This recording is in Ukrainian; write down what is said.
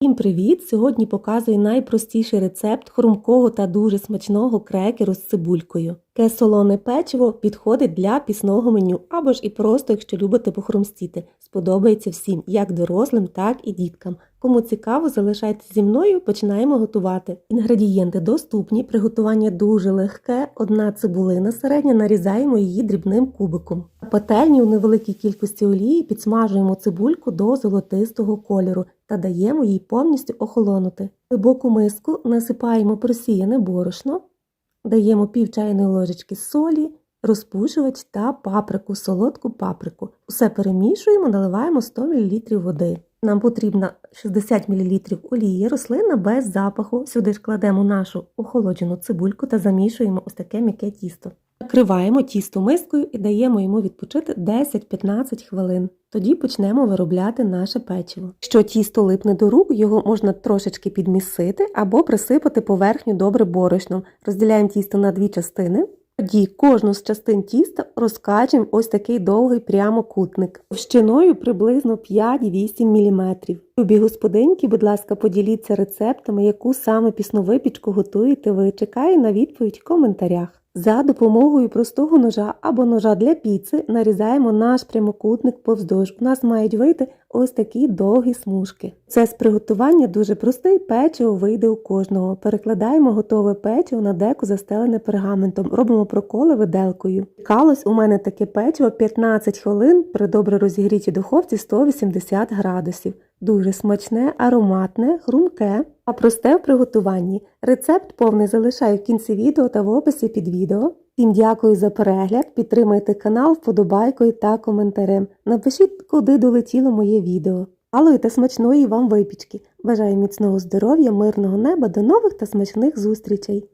Всім привіт! Сьогодні показую найпростіший рецепт хрумкого та дуже смачного крекеру з цибулькою. Таке солоне печиво підходить для пісного меню або ж і просто, якщо любите похрумстіти. Сподобається всім, як дорослим, так і діткам. Кому цікаво, залишайтеся зі мною, починаємо готувати. Інгредієнти доступні, приготування дуже легке. Одна цибулина середня, нарізаємо її дрібним кубиком. На пательні у невеликій кількості олії підсмажуємо цибульку до золотистого кольору та даємо їй повністю охолонути. В глибоку миску насипаємо просіяне борошно, даємо пів чайної ложечки солі, розпушувач та паприку, солодку паприку. Усе перемішуємо, наливаємо 100 мл води. Нам потрібно 60 мл олії, рослина без запаху. Сюди ж кладемо нашу охолоджену цибульку та замішуємо ось таке м'яке тісто. Накриваємо тісто мискою і даємо йому відпочити 10-15 хвилин. Тоді почнемо виробляти наше печиво. Якщо тісто липне до рук, його можна трошечки підмісити або присипати поверхню добре борошном. Розділяємо тісто на дві частини. Тоді кожну з частин тіста розкачуємо ось такий довгий прямокутник, товщиною приблизно 5-8 мм. Любі господинки, будь ласка, поділіться рецептами, яку саме пісну випічку готуєте ви. Чекаю на відповідь в коментарях. За допомогою простого ножа або ножа для піци нарізаємо наш прямокутник повздовж. У нас мають вийти ось такі довгі смужки. Це з приготування дуже простий, печиво вийде у кожного. Перекладаємо готове печиво на деку застелене пергаментом, робимо проколи виделкою. Калось у мене таке печиво 15 хвилин при добре розігрітій духовці 180 градусів. Дуже смачне, ароматне, хрумке, а просте в приготуванні. Рецепт повний залишаю в кінці відео та в описі під відео. Всім дякую за перегляд, підтримайте канал вподобайкою та коментарем. Напишіть, куди долетіло моє відео. Але та смачної вам випічки. Бажаю міцного здоров'я, мирного неба, до нових та смачних зустрічей!